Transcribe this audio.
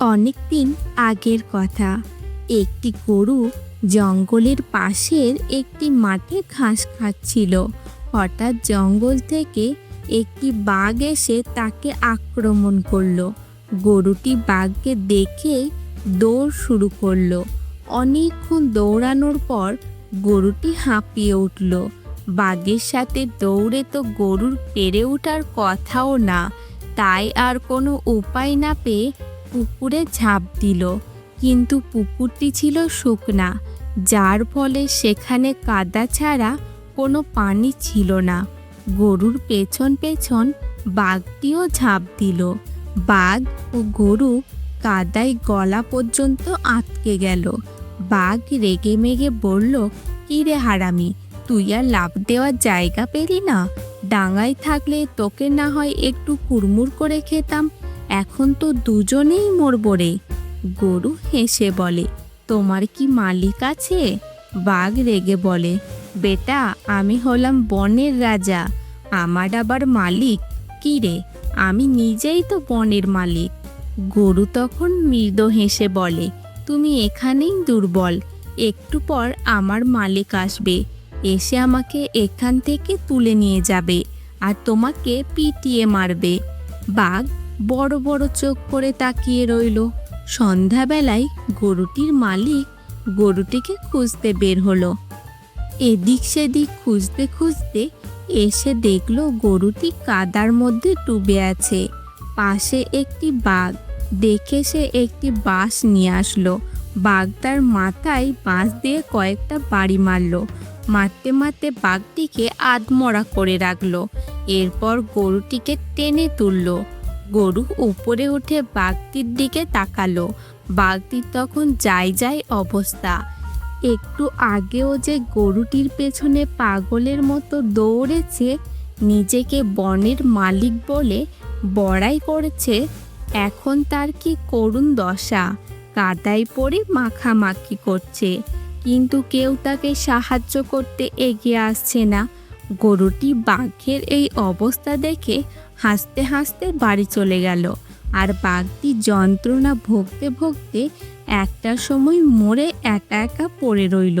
অনেক দিন আগের কথা। একটি গরু জঙ্গলের পাশের একটি মাঠে ঘাস খাচ্ছিল। হঠাৎ জঙ্গল থেকে একটি বাঘ এসে তাকে আক্রমণ করল। গরুটি বাঘকে দেখে দৌড় শুরু করল। অনেকক্ষণ দৌড়ানোর পর গরুটি হাঁপিয়ে উঠল। বাঘের সাথে দৌড়ে তো গরুর পেরে ওঠার কথাও না। তাই আর কোনো উপায় না পেয়ে পুকুরে ঝাঁপ দিল, কিন্তু পুকুরটি ছিল শুকনা, যার ফলে সেখানে কাদা ছাড়া কোনো পানি ছিল না। গরুর পেছন পেছন বাঘটিও ঝাঁপ দিল। বাঘ ও গরু কাদায় গলা পর্যন্ত আটকে গেল। বাঘ রেগে মেগে বলল কি রে হারামি, তুই আর লাভ দেওয়ার জায়গা পেলি না? ডাঙায় থাকলে তোকে না হয় একটু কুড়মুর করে খেতাম। এখন তো দুজনেই মরবো রে। গরু হেসে বলে, তোমার কি মালিক আছে? বাঘ রেগে বলে, বেটা, আমি হলাম বনের রাজা। আমার আবার মালিক? কি রে, আমি নিজেই তো বনের মালিক। গরু তখন মৃদ হেসে বলে, তুমি এখানেই দুর্বল। একটু পর আমার মালিক আসবে। এসে আমাকে এখান থেকে তুলে নিয়ে যাবে আর তোমাকে পিটিয়ে মারবে। বাঘ বড় বড় চোখ করে তাকিয়ে রইল। সন্ধ্যাবেলায় গরুটির মালিক গরুটিকে খুঁজতে বের হলো। এদিক সেদিক খুঁজতে খুঁজতে এসে দেখল গরুটি কাদার মধ্যে ডুবে আছে। পাশে একটি বাঘ। দেখে সে একটি বাঁশ নিয়ে আসলো। বাঘ তার মাথায় বাঁশ দিয়ে কয়েকটা বাড়ি মারলো। মারতে মারতে বাঘটিকে আধমরা করে রাখল। এরপর গরুটিকে টেনে তুললো। গরু উপরে উঠে বাঘটির দিকে তাকালো। বাঘটির তখন যাই যাই অবস্থা। একটু আগেও যে গরুটির পেছনে পাগলের মতো দৌড়েছে, নিজেকে বনের মালিক বলে বড়াই করেছে, এখন তার কি করুণ দশা। কাদায় পড়ে মাখামাখি করছে, কিন্তু কেউ তাকে সাহায্য করতে এগিয়ে আসছে না। গরুটি বাঘের এই অবস্থা দেখে হাসতে হাসতে বাড়ি চলে গেল। আর বাঘটি যন্ত্রণা ভুগতে ভুগতে একটা সময় মরে একা একা পড়ে রইল।